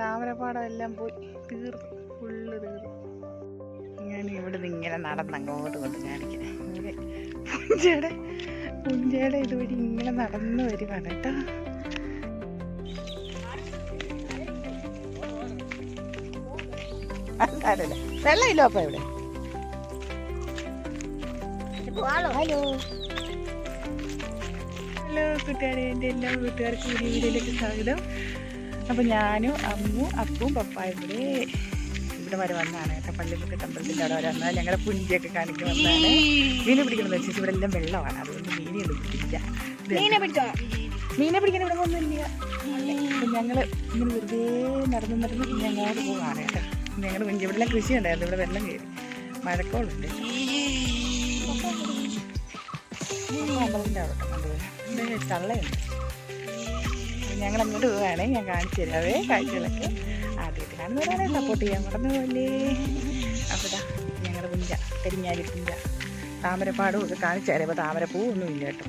താമരപ്പാടം എല്ലാം പോയി. തീർന്നു. ഫുള്ള് തീർന്നു. ഞാൻ ഇവിടെ നിന്ന് ഇങ്ങനെ നടന്ന് അങ്ങോട്ട് കൊണ്ട് കാണിക്കാം. ഇങ്ങനെ പുഞ്ചയുടെ പുഞ്ചയുടെ ഇതുവഴി ഇങ്ങനെ നടന്നു വരുവാണ് കേട്ടോ. വെള്ളയില്ലോ വെള്ളമില്ലോ അപ്പൊ ഇവിടെ. ഹലോ. ഹലോ കൂട്ടുകാരെ എന്റെ എല്ലാ കൂട്ടുകാർക്കും ഈ വീഡിയോയിലേക്ക് സ്വാഗതം. അപ്പോൾ ഞാനും അമ്മു അപ്പും പപ്പായും കൂടെ ഇവിടെ വരെ വന്നതാണ് കേട്ടോ. പള്ളിമുക്ക് അമ്പലത്തിന്റെ അവിടെ വരെ വന്നാൽ ഞങ്ങളുടെ പുഞ്ചിയൊക്കെ കാണിക്കാൻ വന്നതാണ്. മീനെ പിടിക്കണമെന്ന് വെച്ചാൽ ഇവിടെ എല്ലാം വെള്ളമാണ്. അതുകൊണ്ട് മീനെ പിടിക്കില്ല. ഇത് മീനെ പിടിക്കാം മീനെ പിടിക്കാൻ ഇവിടെ ഒന്നുമില്ല ഞങ്ങൾ ഇങ്ങനെ വെറുതെ നടന്നു നടന്ന് പിന്നെ അങ്ങോട്ട് കേട്ടോ. ഞങ്ങളുടെ പുഞ്ചി ഇവിടെ എല്ലാം കൃഷി ഉണ്ടായിരുന്നു. ഇവിടെ വെള്ളം കയറി. മഴക്കോളുണ്ട്. അമ്പലത്തിന്റെ അവിടെ ഇവിടെ തള്ളയുണ്ട്. ഞങ്ങൾ അങ്ങോട്ട് പോവുകയാണെ ഞാൻ കാണിച്ചു തരാവേ കാഴ്ചകളൊക്കെ. ആദ്യമായിട്ട് കാണുന്നവരാണെ സപ്പോർട്ട് ചെയ്യാൻ മറന്നു പോലെ അപ്പോൾ ഞങ്ങളുടെ പുഞ്ച കരിഞ്ഞാലി പുഞ്ച. താമരപ്പാടും ഒക്കെ കാണിച്ചു തരാം. അപ്പോൾ താമരപ്പൂ ഒന്നും ഇല്ല കേട്ടോ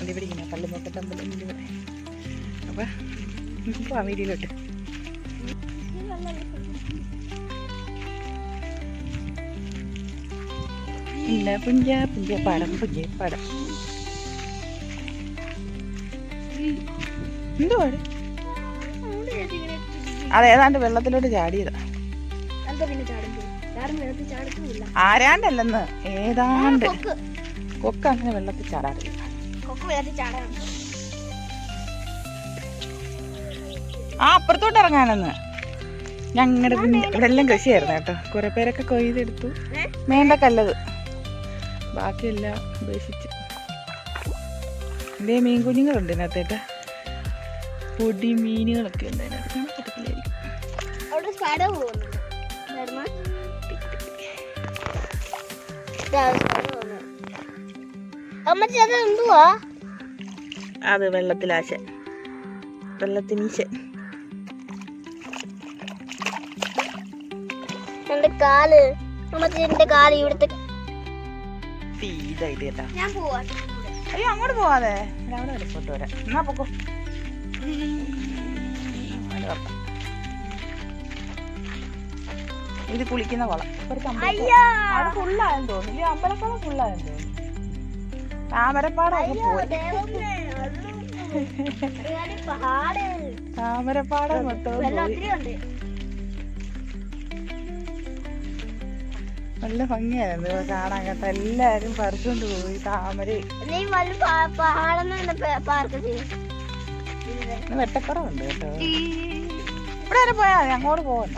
എന്റെ ഇവിടെ ഇങ്ങനെ പള്ളിമുക്കത്തമ്പലം ഇവിടെ? അപ്പോൾ പോവാം വീഡിയോയിലോട്ട് ഇല്ല പുഞ്ച പുഞ്ച പടം പുഞ്ച പടം. എന്തുവാ? അത് ഏതാണ്ട് വെള്ളത്തിലോട്ട് ചാടിയതാ. ആരാണ്ടല്ലെന്ന്? ഏതാണ്ട്. കൊക്ക്. കൊക്ക് അങ്ങനെ വെള്ളത്തിൽ ചാടാറില്ല. ആ അപ്പുറത്തോട്ട് ഇറങ്ങാനെന്ന്. ഞങ്ങളുടെ ഇവിടെ എല്ലാം കൃഷിയായിരുന്നു കേട്ടോ. കുറെ പേരൊക്കെ കൊയ്തെടുത്തു. ഏ? വേണ്ട കല്ലത്. ബാക്കിയെല്ലാം ഉപേക്ഷിച്ചു. ഇതേ മീൻ കുഞ്ഞുങ്ങളുണ്ട് ഇതിനകത്തേട്ട് പൊടി മീനുകളൊക്കെ ഉണ്ട് അതിനകത്ത് കാണാൻ പറ്റത്തില്ലായിരിക്കും അവിടെ പോകുന്നുണ്ട്. അത് വെള്ളത്തിലാശ. വെള്ളത്തിനീശ എന്റെ കാൽ. അമ്മച്ചി എന്റെ കാൽ ഇവിടുത്തെ ഇതായിട്ട് കേട്ടാ. ഞാൻ പോവാ. അയ്യോ അങ്ങോട്ട് പോവാതെ. അവിടെ വരെ പോയിട്ട് വരാം. എന്നാ പൊക്കോ. ഇത് കുളിക്കുന്ന കുളം അത് ഫുള്ളായെന്ന് തോന്നുന്നു. അമ്പലക്കുളം ഫുള്ളായെന്ന് തോന്നുന്നു. താമരപ്പാടം പോയി. താമരപ്പാടം മൊത്തം നല്ല ഭംഗിയായിരുന്നു കാണാൻ കേട്ടോ. എല്ലാരും പറിച്ചോണ്ട് പോയി. താമര ഇന്ന് വെട്ടക്കുറവുണ്ട് കേട്ടോ. ഇവിടെ വരെ പോയാ മതി അങ്ങോട്ട് പോകണ്ട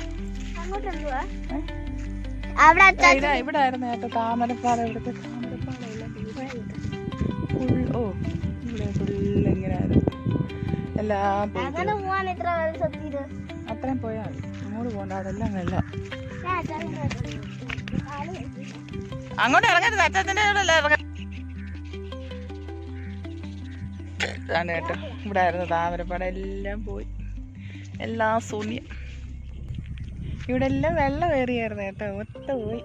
ഇവിടെ ആയിരുന്നു കേട്ടോ താമരപ്പാറ ഇവിടുത്തെ താമരപ്പാടം ഫുൾ ഓ ഇവിടെ ഫുള്ള് ഇങ്ങനെ ആയിരുന്നു എല്ലാം അത്രയും പോയാൽ മതി. അങ്ങോട്ട് പോകണ്ട അതെല്ലാം നല്ല അങ്ങോട്ട് ഇറങ്ങരുത് അച്ഛന്റെ ഇറങ്ങ ഇതാണ് കേട്ടോ. ഇവിടെ ആയിരുന്നു താമരപ്പാടം എല്ലാം പോയി. എല്ലാം ശൂന്യം ഇവിടെ എല്ലാം വെള്ളം കയറിയായിരുന്നു കേട്ടോ. മൊത്തം പോയി.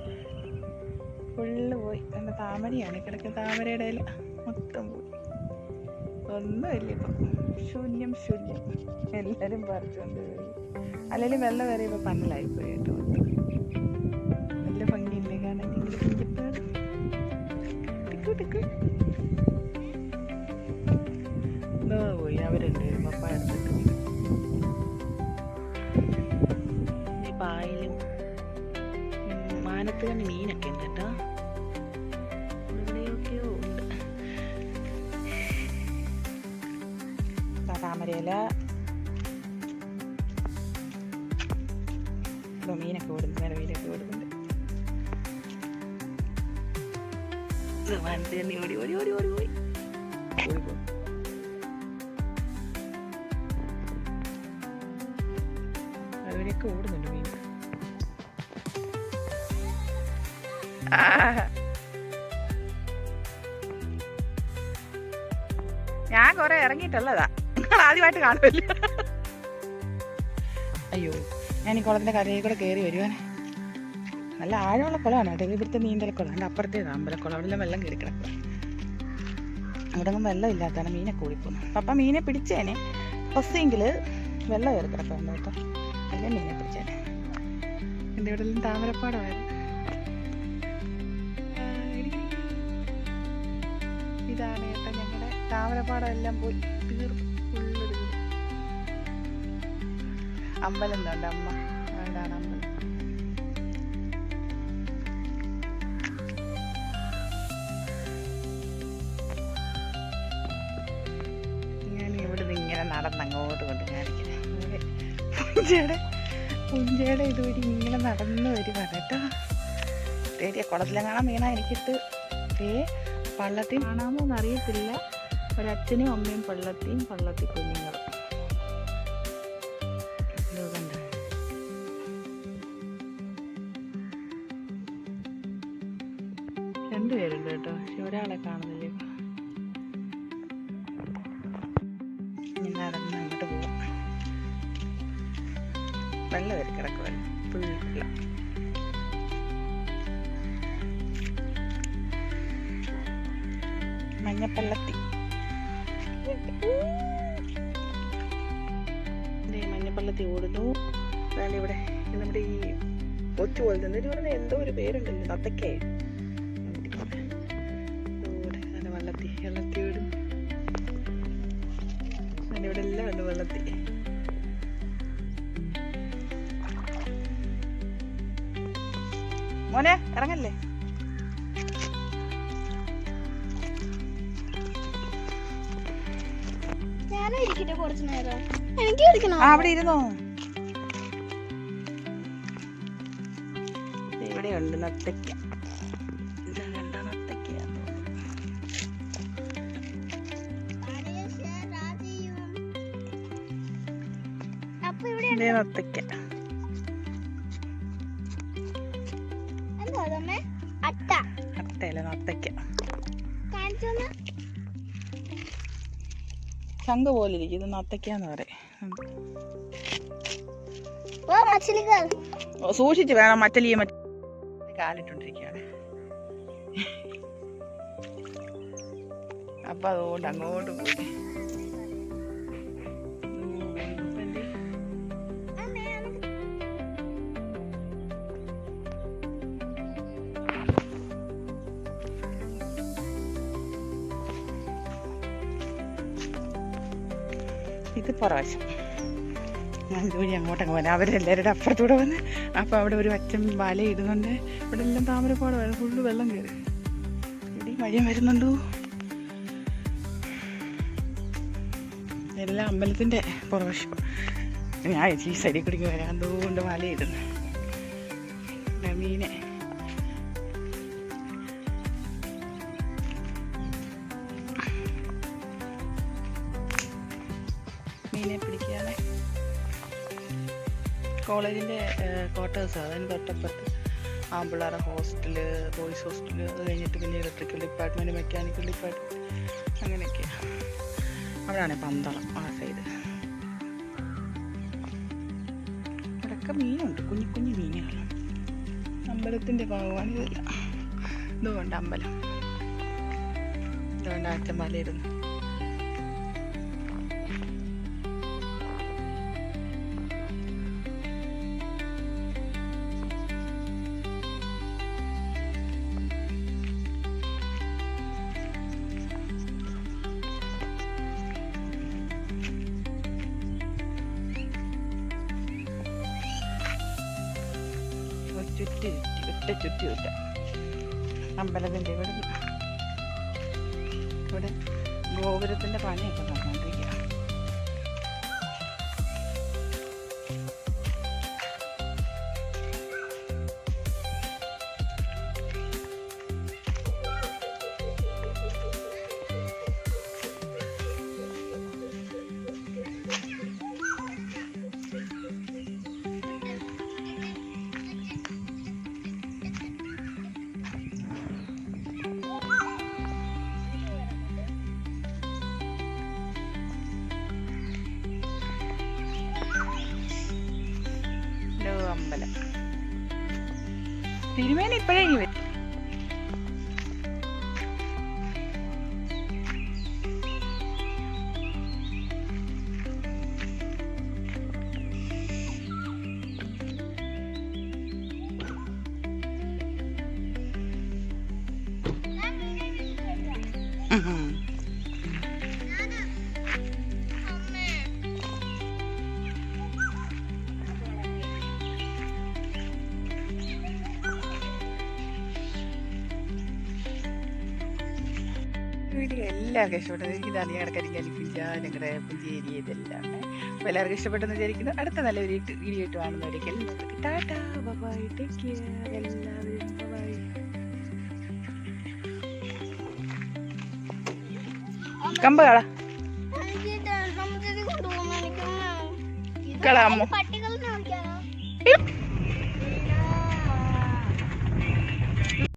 ഫുള്ള് പോയി. നല്ല താമരയാണ്. കിടക്കുന്ന താമരയുടെ ഇല മൊത്തം പോയി. ഒന്നുമില്ല ഇപ്പം. ശൂന്യം ശൂന്യം. എല്ലാവരും പറിച്ചുകൊണ്ട് അല്ലെങ്കിൽ വെള്ളം കയറിയപ്പോൾ പന്നലായി പോയി കേട്ടോ. നല്ല ഭംഗിയില്ലേ കാണാൻ. ടിക്കു ടിക്കു. മാനത്ത് തന്നെ മീനൊക്കെ ഉണ്ട് കേട്ടോ. എവിടെയൊക്കെയോ ഉണ്ട്. താമരയില മീനൊക്കെ ഓടുന്നു മീനൊക്കെ ഓടുന്നുണ്ട്. വണ്ടി ഓടി ഓടി ഓടി ഓടി ഓടി. അവരൊക്കെ ഓടുന്നുണ്ട് ഞാൻ കൊറേ ഇറങ്ങിയിട്ടുള്ളതാ. നിങ്ങൾ ആദ്യമായിട്ട് കാണുമല്ലോ. അയ്യോ ഞാൻ ഈ കുളത്തിന്റെ കരയിൽ കൂടെ കയറി വരുവാനെ നല്ല ആഴമുള്ള കുളമാണ്. കേട്ടോ ഇവിടുത്തെ നീന്തലക്കുളം അതിന്റെ അപ്പുറത്തേത് അമ്പലക്കുളം അവിടെ വെള്ളം കയറി കിടക്കുക അവിടെ വെള്ളം ഇല്ലാത്തതാണ് മീനെ കൂടിപ്പോകുന്നത് പപ്പ മീനെ പിടിച്ചേനെ. ഫസ്റ്റെങ്കിൽ വെള്ളം കയറി കിടക്കുന്നുണ്ട് കേട്ടോ പിന്നെ മീനെ പിടിച്ചേനെ. എന്റെ ഇവിടെ താമരപ്പാടമായിരുന്നു? ഇതാണ് കേട്ടോ ഞങ്ങളുടെ താമരപ്പാടം എല്ലാം പോയി തീർന്നു അമ്പലം ഉണ്ട് അമ്മ. അവിടാണ് അമ്പലം. ഞാൻ ഇവിടുന്ന് ഇങ്ങനെ നടന്നങ്ങോട്ട് ഇങ്ങനെ നടന്നു വരുവാ കേട്ടോ. തേടിയ കുളത്തിലെങ്ങാണം വീണാ എനിക്കിട്ട് ഏ പള്ളത്തിൽ കാണാമോ അറിയത്തില്ല ഒരച്ഛനും അമ്മയും പള്ളത്തിയും പള്ളത്തി കുഞ്ഞുങ്ങളും? രണ്ടുപേരുണ്ട് കേട്ടോ. പക്ഷെ ഒരാളെ കാണുന്നില്ല മഞ്ഞപ്പള്ളത്തി. മഞ്ഞപ്പള്ളത്തി ഓടുന്നു. അതാണ് ഇവിടെ ഇത് നമ്മുടെ ഈ കൊച്ചു പോലെ തന്നെ ഒരു പറഞ്ഞ എന്തോ ഒരു പേരുണ്ടല്ലോ നത്തക്കേ വള്ളത്തി വെള്ളത്തി ഓടും. അതിന്റെ ഇവിടെ എല്ലാം ഉണ്ട് വെള്ളത്തി. മോനെ ഇറങ്ങല്ലേ? എനിക്ക് ഇരിക്കണം ആ അവിടെ ഇരുന്നോ? ഇവിടെ ഉണ്ട് നത്തയ്ക്ക. നത്തയ്ക്ക. അട്ട. അട്ടയല്ല നത്തയ്ക്ക. ശംഖ് പോലെ ഇരിക്കും ഇത് നത്തയ്ക്കാന്ന് പറയും സൂക്ഷിച്ച് വേണം മറ്റലിയ മറ്റ കാലിട്ടോണ്ടിരിക്കുകയാണ്. അപ്പൊ അതുകൊണ്ട് അങ്ങോട്ട് പോയി. ഇത് പ്രാവശ്യം. ഞാൻ ഇതുവഴി അങ്ങോട്ടങ്ങ് പോകാൻ അവരെല്ലാവരുടെ അപ്പുറത്തൂടെ വന്ന് അപ്പോൾ അവിടെ ഒരു അച്ഛൻ വല ഇടുന്നുണ്ട്. ഇവിടെ എല്ലാം താമരപ്പാട് ഫുള്ള് വെള്ളം കയറി. ഇവിടെ വഴിയും വരുന്നുണ്ടോ? എല്ലാം അമ്പലത്തിന്റെ പുറവശം. ഞാൻ ഈ സൈഡിൽ കൂടി വരാൻ അതുകൊണ്ട് വല ഇടുന്നു. മീനെ. മീനെ പിടിക്കുകയാണ് കോളേജിന്റെ ക്വാർട്ടേഴ്സ് അതിന് തൊട്ടപ്പുറത്ത് ആമ്പിള്ളേരെ ഹോസ്റ്റൽ ബോയ്സ് ഹോസ്റ്റൽ അത് കഴിഞ്ഞിട്ട് പിന്നെ ഇലക്ട്രിക്കൽ ഡിപ്പാർട്ട്മെന്റ് മെക്കാനിക്കൽ ഡിപ്പാർട്ട്മെന്റ് അങ്ങനെയൊക്കെയാണ് അവിടെയാണ് പന്തളം ആ സൈഡ്. അവിടെയൊക്കെ മീനുണ്ട് കുഞ്ഞു കുഞ്ഞു മീനുകൾ. അമ്പലത്തിന്റെ ഭാഗമാണ് ഇതെല്ലാം. ഇതുകൊണ്ട് അമ്പലം. ഇതുകൊണ്ട് അച്ഛൻ മലയിരുന്നു ചുറ്റി ചുറ്റി ഒറ്റ ചുറ്റി ഒറ്റ അമ്പലത്തിന്റെ ഇവിടെ ഇവിടെ ഗോപുരത്തിന്റെ പണിയൊക്കെ നടന്നുകൊണ്ടിരിക്കുക തിരുമേനി ഇപ്പോഴേ ഇനി വീഡിയോ എല്ലാവർക്കും ഇഷ്ടപ്പെട്ടത് എനിക്ക് തന്നെ കിടക്കാൻ കരിങ്കാലിപ്പിഞ്ച ഞങ്ങളുടെ പുഞ്ചേരി ഇതെല്ലാം. അപ്പോൾ എല്ലാവർക്കും ഇഷ്ടപ്പെട്ടെന്ന് വിചാരിക്കുന്നു. അടുത്ത നല്ല ഒരു വീഡിയോ ആയിട്ട് കാണുന്നവരേക്കും ടാറ്റാ ബൈ ടേക്ക് കെയർ എല്ലാവരും ബൈ കമ്പ് കള. എനിക്ക്